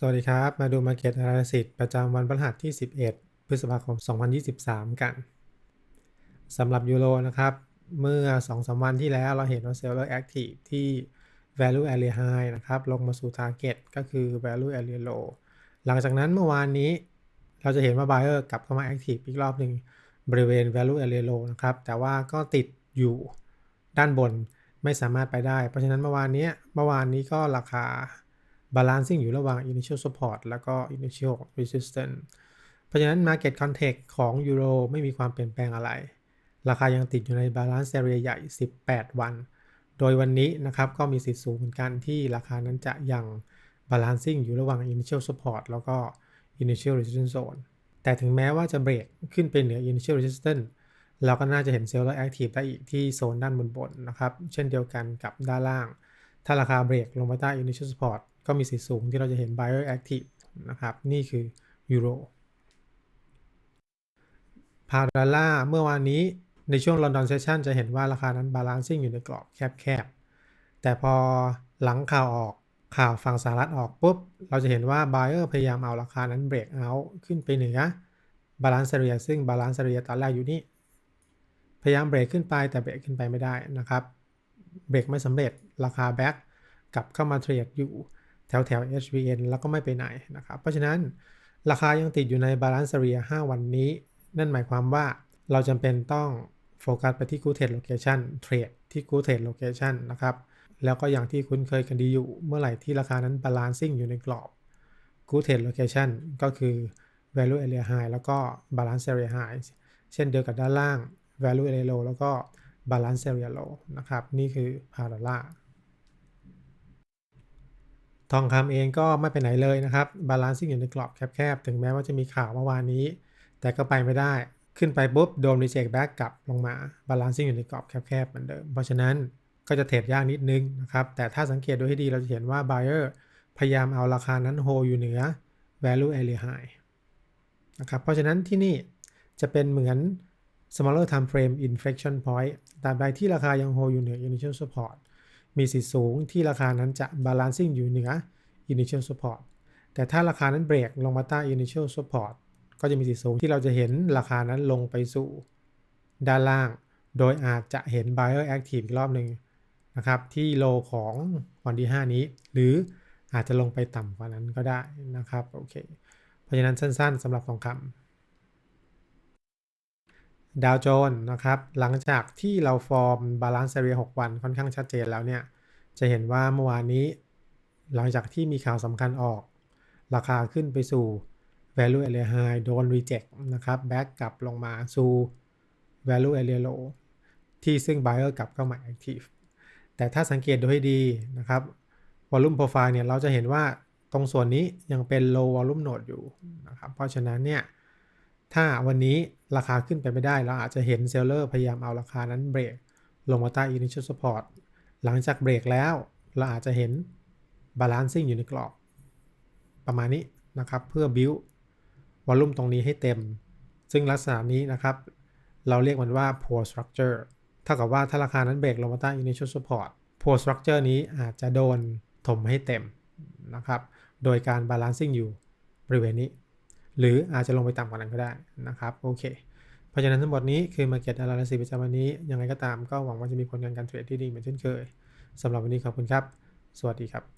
สวัสดีครับ มาดู Market Analysis ประจำวันพฤหัสที่ 11 พฤษภาคม 2023 กันสำหรับยูโรนะครับ เมื่อ 2-3 วันที่แล้วเราเห็นว่า Seller Active ที่ Value Area High นะครับ ลงมาสู่ Target ก็คือ Value Area Low หลังจากนั้นเมื่อวานนี้ เราจะเห็นว่า Buyer กลับเข้ามา Active อีกรอบหนึ่งบริเวณ Value Area Low นะครับ แต่ว่าก็ติดอยู่ด้านบนไม่สามารถไปได้ เพราะฉะนั้นเมื่อวานนี้เมื่อวานนี้ก็ราคา balancing อยู่ระหว่าง initial support แล้วก็ initial resistance เพราะฉะนั้น market context ของยูโรไม่มีความเปลี่ยนแปลงอะไร ราคายังติดอยู่ใน balance area ใหญ่ 18 วัน โดยวันนี้นะครับก็มีสิทธิ์สูงเหมือนกันที่ราคานั้นจะยัง balancing อยู่ระหว่าง initial support แล้วก็ initial resistance zone แต่ถึงแม้ว่าจะเบรกขึ้นไปเหนือ initial resistance เราก็น่าจะเห็น seller active ได้อีกที่โซนด้านบนๆนะครับ เช่นเดียวกันกับด้านล่าง ถ้าราคาเบรกลงไปใต้ initial support ก็มีสิทธิ์สูงที่เราจะเห็น buyer active นะครับ นี่คือยูโรพาวดอลลาเมื่อวานนี้ในช่วงลอนดอนเซสชันจะเห็นว่าราคานั้นบาลานซิ่งอยู่ในกรอบแคบๆ แต่พอหลังข่าวออกข่าวฝั่งสหรัฐออกปุ๊บ เราจะเห็นว่า buyer พยายามเอาราคานั้นเบรกเอาขึ้นไปเหนือบาลานซ์เรียซึ่งบาลานซ์เรียตอนแรกอยู่นี่ พยายามเบรกขึ้นไปแต่เบรกขึ้นไปไม่ได้นะครับ เบรกไม่สำเร็จราคาแบ็กกลับเข้ามาเทรดอยู่ แถวแถว HVN แล้วก็ไม่ไปไหนนะครับ เพราะฉะนั้นราคายังติดอยู่ในบาลานซ์เรีย5วันนี้ นั่นหมายความว่าเราจำเป็นต้องโฟกัสไปที่ Good Trade Location เทรดที่ Good Trade Location นะครับ แล้วก็อย่างที่คุ้นเคยกันดีอยู่เมื่อไหร่ที่ราคานั้น balancing อยู่ในกรอบ Good Trade Location ก็คือ Value Area High แล้วก็ Balance Area High เช่นเดียวกับด้านล่าง Value Area Low แล้วก็ Balance Area Low นะครับ นี่คือพาดอลลา ทองคำเองก็ไม่ไปไหนเลยนะครับบาลานซิ่งอยู่ในกรอบแคบๆ ถึงแม้ว่าจะมีข่าวเมื่อวานนี้ แต่ก็ไปไม่ได้ ขึ้นไปปุ๊บโดนรีเจ็คแบ็กกลับลงมาบาลานซิ่งอยู่ในกรอบแคบๆเหมือนเดิม เพราะฉะนั้นก็จะเทรดยากนิดนึงนะครับ แต่ถ้าสังเกตดูให้ดีเราจะเห็นว่า buyer พยายามเอาราคานั้นโฮอยู่เหนือ value area high นะครับ เพราะฉะนั้นที่นี่จะเป็นเหมือน smaller time frame inflection point ตราบใดที่ราคายังโฮอยู่เหนือ initial support มีสิทธิ์สูงที่ราคานั้นจะ balancing อยู่เหนือ initial support แต่ถ้าราคานั้นเบรกลงมาใต้ initial support ก็จะมีสิทธิ์สูงที่เราจะเห็นราคานั้นลงไปสู่ ด้านล่าง โดยอาจจะเห็น buyer active อีกรอบหนึ่งนะครับที่โลของวันที่ 5 นี้ หรืออาจจะลงไปต่ำกว่านั้นก็ได้นะครับโอเคเพราะฉะนั้นสั้นๆสำหรับทองคำ ดาวโจนส์นะครับ หลังจากที่เราฟอร์มบาลานซ์เซเรีย6วันค่อนข้างชัดเจนแล้วเนี่ย จะเห็นว่าเมื่อวานนี้ หลังจากที่มีข่าวสำคัญออก ราคาขึ้นไปสู่ value area high โดน reject นะครับ back กลับลงมาสู่ value area low ที่ซึ่ง buyer กลับเข้ามา active แต่ถ้าสังเกตดูให้ดีนะครับ volume profile เนี่ยเราจะเห็นว่าตรงส่วนนี้ยังเป็น low volume node อยู่นะครับ เพราะฉะนั้นเนี่ย ถ้าวันนี้ราคาขึ้นไปไม่ได้เราอาจจะเห็นเซลเลอร์พยายามเอาราคานั้นเบรกลงมาใต้ initial support หลังจากเบรกแล้ว เราอาจจะเห็น balancing อยู่ในกรอบ ประมาณนี้นะครับ เพื่อ build วอลลุ่มตรงนี้ให้เต็ม ซึ่งลักษณะนี้นะครับ เราเรียกมันว่า poor structure เท่ากับว่าถ้าราคานั้นเบรกลงมาใต้ initial support poor structure นี้อาจจะโดนถมให้เต็มนะครับ โดยการ balancing อยู่บริเวณนี้ หรืออาจจะลงไปต่ำกว่านั้นก็ได้นะครับโอเค เพราะฉะนั้นทั้งหมดนี้คือ Market Analysis ประจำวันนี้ ยังไงก็ตามก็หวังว่าจะมีผลงานการเทรดที่ดีเหมือนเช่นเคยสำหรับวันนี้ขอบคุณครับ สวัสดีครับ